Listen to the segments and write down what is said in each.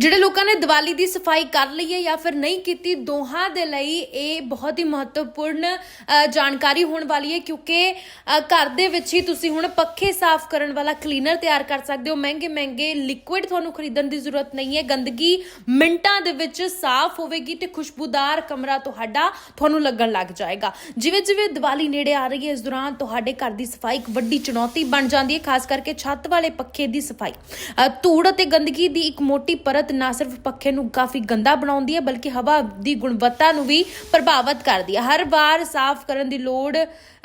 ਜਿਹੜੇ ਲੋਕਾਂ ਨੇ ਦੀਵਾਲੀ ਦੀ ਸਫ਼ਾਈ ਕਰ ਲਈ ਹੈ ਜਾਂ ਫਿਰ ਨਹੀਂ ਕੀਤੀ, ਦੋਹਾਂ ਦੇ ਲਈ ਇਹ ਬਹੁਤ ਹੀ ਮਹੱਤਵਪੂਰਨ ਜਾਣਕਾਰੀ ਹੋਣ ਵਾਲੀ ਹੈ ਕਿਉਂਕਿ ਘਰ ਦੇ ਵਿੱਚ ਹੀ ਤੁਸੀਂ ਹੁਣ ਪੱਖੇ ਸਾਫ਼ ਕਰਨ ਵਾਲਾ ਕਲੀਨਰ ਤਿਆਰ ਕਰ ਸਕਦੇ ਹੋ। ਮਹਿੰਗੇ ਮਹਿੰਗੇ ਲਿਕੁਇਡ ਤੁਹਾਨੂੰ ਖਰੀਦਣ ਦੀ ਜ਼ਰੂਰਤ ਨਹੀਂ ਹੈ। ਗੰਦਗੀ ਮਿੰਟਾਂ ਦੇ ਵਿੱਚ ਸਾਫ਼ ਹੋਵੇਗੀ ਤੇ ਖੁਸ਼ਬੂਦਾਰ ਕਮਰਾ ਤੁਹਾਡਾ ਤੁਹਾਨੂੰ ਲੱਗਣ ਲੱਗ ਜਾਏਗਾ। ਜਿਵੇਂ ਜਿਵੇਂ ਦੀਵਾਲੀ ਨੇੜੇ ਆ ਰਹੀ ਹੈ, ਇਸ ਦੌਰਾਨ ਤੁਹਾਡੇ ਘਰ ਦੀ ਸਫ਼ਾਈ ਇੱਕ ਵੱਡੀ ਚੁਣੌਤੀ ਬਣ ਜਾਂਦੀ ਹੈ, ਖਾਸ ਕਰਕੇ ਛੱਤ ਵਾਲੇ ਪੱਖੇ ਦੀ ਸਫ਼ਾਈ। ਧੂੜ ਅਤੇ ਗੰਦਗੀ ਦੀ ਇੱਕ ਮੋਟੀ ਪਰਤ ਨਾ ਸਿਰਫ ਪੱਖੇ ਨੂੰ ਕਾਫੀ ਗੰਦਾ ਬਣਾਉਂਦੀ ਹੈ ਬਲਕਿ ਹਵਾ ਦੀ ਗੁਣਵੱਤਾ ਨੂੰ ਵੀ ਪ੍ਰਭਾਵਿਤ ਕਰਦੀ ਹੈ। ਹਰ ਵਾਰ ਸਾਫ਼ ਕਰਨ ਦੀ ਲੋੜ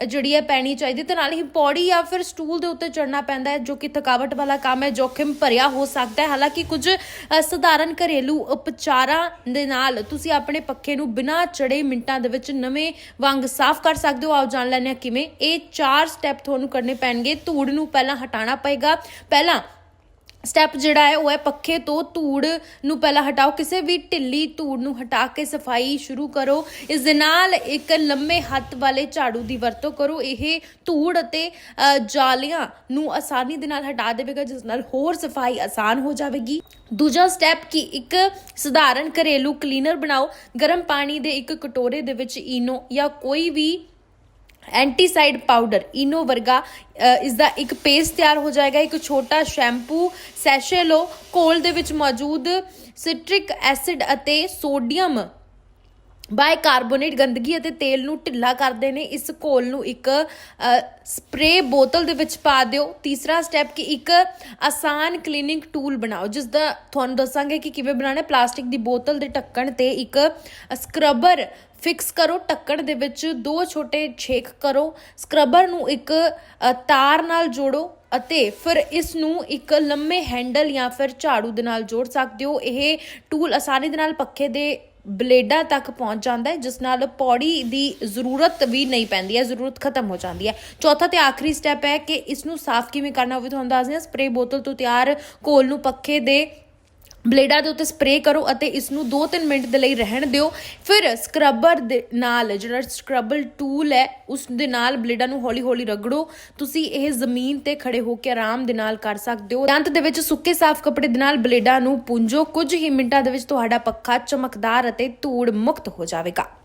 ਜਿਹੜੀ ਹੈ ਪੈਣੀ ਚਾਹੀਦੀ ਤੇ ਨਾਲ ਹੀ ਪੌੜੀ ਜਾਂ ਫਿਰ ਸਟੂਲ ਦੇ ਉੱਤੇ ਚੜਨਾ ਪੈਂਦਾ ਹੈ ਜੋ ਕਿ ਥਕਾਵਟ ਵਾਲਾ ਕੰਮ ਹੈ ਜੋਖਿਮ ਭਰਿਆ ਹੋ ਸਕਦਾ ਹੈ। ਹਾਲਾਂਕਿ ਕੁਝ ਅ, ਸਧਾਰਨ ਘਰੇਲੂ ਉਪਚਾਰਾਂ ਦੇ ਨਾਲ ਤੁਸੀਂ ਆਪਣੇ ਪੱਖੇ ਨੂੰ ਬਿਨਾਂ ਚੜੇ ਮਿੰਟਾਂ ਦੇ ਵਿੱਚ ਨਵੇਂ ਵਾਂਗ ਸਾਫ਼ ਕਰ ਸਕਦੇ ਹੋ। ਆਓ ਜਾਣ ਲੈਂਦੇ ਹਾਂ ਕਿਵੇਂ ਇਹ ਚਾਰ ਸਟੈਪ ਤੁਹਾਨੂੰ ਕਰਨੇ ਪੈਣਗੇ। ਧੂੜ ਨੂੰ ਪਹਿਲਾਂ ਹਟਾਉਣਾ ਪਏਗਾ। ਪਹਿਲਾਂ ਸਟੈਪ ਜਿਹੜਾ ਹੈ ਉਹ ਹੈ ਪੱਖੇ ਤੋਂ ਧੂੜ ਨੂੰ ਪਹਿਲਾਂ ਹਟਾਓ ਕਿਸੇ ਵੀ ਢਿੱਲੀ ਧੂੜ ਨੂੰ ਹਟਾ ਕੇ ਸਫ਼ਾਈ ਸ਼ੁਰੂ ਕਰੋ। ਇਸ ਦੇ ਨਾਲ ਇੱਕ ਲੰਮੇ ਹੱਥ ਵਾਲੇ ਝਾੜੂ ਦੀ ਵਰਤੋਂ ਕਰੋ। ਇਹ ਧੂੜ ਅਤੇ ਅ, ਜਾਲੀਆਂ ਨੂੰ ਆਸਾਨੀ ਦੇ ਨਾਲ ਹਟਾ ਦੇਵੇਗਾ ਜਿਸ ਨਾਲ ਹੋਰ ਸਫ਼ਾਈ ਆਸਾਨ ਹੋ ਜਾਵੇਗੀ। ਦੂਜਾ ਸਟੈਪ ਕਿ ਇੱਕ ਸਧਾਰਨ ਘਰੇਲੂ ਕਲੀਨਰ ਬਣਾਓ। ਗਰਮ ਪਾਣੀ ਦੇ ਇੱਕ ਕਟੋਰੇ ਦੇ ਵਿੱਚ ਈਨੋ ਜਾਂ ਕੋਈ ਵੀ ਐਂਟੀਸਾਈਡ ਪਾਊਡਰ ਇਨੋ ਵਰਗਾ ਅ, ਇਸ ਦਾ ਇੱਕ ਪੇਸਟ ਤਿਆਰ ਹੋ ਜਾਏਗਾ ਇੱਕ ਛੋਟਾ ਸ਼ੈਂਪੂ ਸੈਸ਼ੇ ਲਓ ਘੋਲ ਦੇ ਵਿੱਚ ਮੌਜੂਦ ਸਿਟ੍ਰਿਕ ਐਸਿਡ ਅਤੇ ਸੋਡੀਅਮ ਬਾਈਕਾਰਬੋਨੇਟ ਗੰਦਗੀ ਅਤੇ ਤੇਲ ਨੂੰ ਢਿੱਲਾ ਕਰਦੇ ਨੇ। ਇਸ ਘੋਲ ਨੂੰ ਇੱਕ ਸਪਰੇ ਬੋਤਲ ਦੇ ਵਿੱਚ ਪਾ ਦਿਓ। ਤੀਸਰਾ ਸਟੈਪ ਕਿ ਇੱਕ ਆਸਾਨ ਕਲੀਨਿੰਗ ਟੂਲ ਬਣਾਓ। ਜਿਸ ਦਾ ਤੁਹਾਨੂੰ ਦੱਸਾਂਗੇ ਕਿ ਕਿਵੇਂ ਬਣਾਉਣਾ ਪਲਾਸਟਿਕ ਦੀ ਬੋਤਲ ਦੇ ਢੱਕਣ ਤੇ ਇੱਕ ਸਕਰਬਰ ਫਿਕਸ ਕਰੋ। ਢੱਕਣ ਦੇ ਵਿੱਚ ਦੋ ਛੋਟੇ ਛੇਕ ਕਰੋ। ਸਕਰਬਰ ਨੂੰ ਇੱਕ ਤਾਰ ਨਾਲ ਜੋੜੋ ਅਤੇ ਫਿਰ ਇਸ ਨੂੰ ਇੱਕ ਲੰਮੇ ਹੈਂਡਲ ਜਾਂ ਫਿਰ ਝਾੜੂ ਦੇ ਨਾਲ ਜੋੜ ਸਕਦੇ ਹੋ। ਇਹ ਟੂਲ ਆਸਾਨੀ ਦੇ ਨਾਲ ਪੱਖੇ ਦੇ ਬਲੇਡਾਂ ਤੱਕ ਪਹੁੰਚ ਜਾਂਦਾ ਹੈ, ਜਿਸ ਨਾਲ ਪੌੜੀ ਦੀ ਜ਼ਰੂਰਤ ਵੀ ਨਹੀਂ ਪੈਂਦੀ ਹੈ, ਜ਼ਰੂਰਤ ਖਤਮ ਹੋ ਜਾਂਦੀ ਹੈ। ਚੌਥਾ ਤੇ ਆਖਰੀ ਸਟੈਪ ਹੈ ਕਿ ਇਸ ਨੂੰ ਸਾਫ਼ ਕਿਵੇਂ ਕਰਨਾ ਹੋਵੇ ਤੁਹਾਨੂੰ ਦੱਸਦੇ ਹਾਂ ਸਪਰੇ ਬੋਤਲ ਤੋਂ ਤਿਆਰ ਘੋਲ ਨੂੰ ਪੱਖੇ ਦੇ ਬਲੇਡਾਂ ਦੇ ਉੱਤੇ ਸਪਰੇਅ ਕਰੋ ਅਤੇ ਇਸ ਨੂੰ 2-3 ਮਿੰਟ ਦੇ ਲਈ ਰਹਿਣ ਦਿਓ। ਫਿਰ ਸਕਰਬਰ ਦੇ ਨਾਲ, ਜਿਹੜਾ ਸਕਰਬਲ ਟੂਲ ਹੈ, ਉਸ ਦੇ ਨਾਲ ਬਲੇਡਾਂ ਨੂੰ ਹੌਲੀ-ਹੌਲੀ ਰਗੜੋ। ਤੁਸੀਂ ਇਹ ਜ਼ਮੀਨ ਤੇ ਖੜੇ ਹੋ ਕੇ ਆਰਾਮ ਦੇ ਨਾਲ ਕਰ ਸਕਦੇ ਹੋ। ਅੰਤ ਦੇ ਵਿੱਚ ਸੁੱਕੇ ਸਾਫ਼ ਕੱਪੜੇ ਦੇ ਨਾਲ ਬਲੇਡਾਂ ਨੂੰ ਪੂੰਝੋ ਕੁਝ ਹੀ ਮਿੰਟਾਂ ਦੇ ਵਿੱਚ ਤੁਹਾਡਾ ਪੱਖਾ ਚਮਕਦਾਰ ਅਤੇ ਧੂੜ ਮੁਕਤ ਹੋ ਜਾਵੇਗਾ।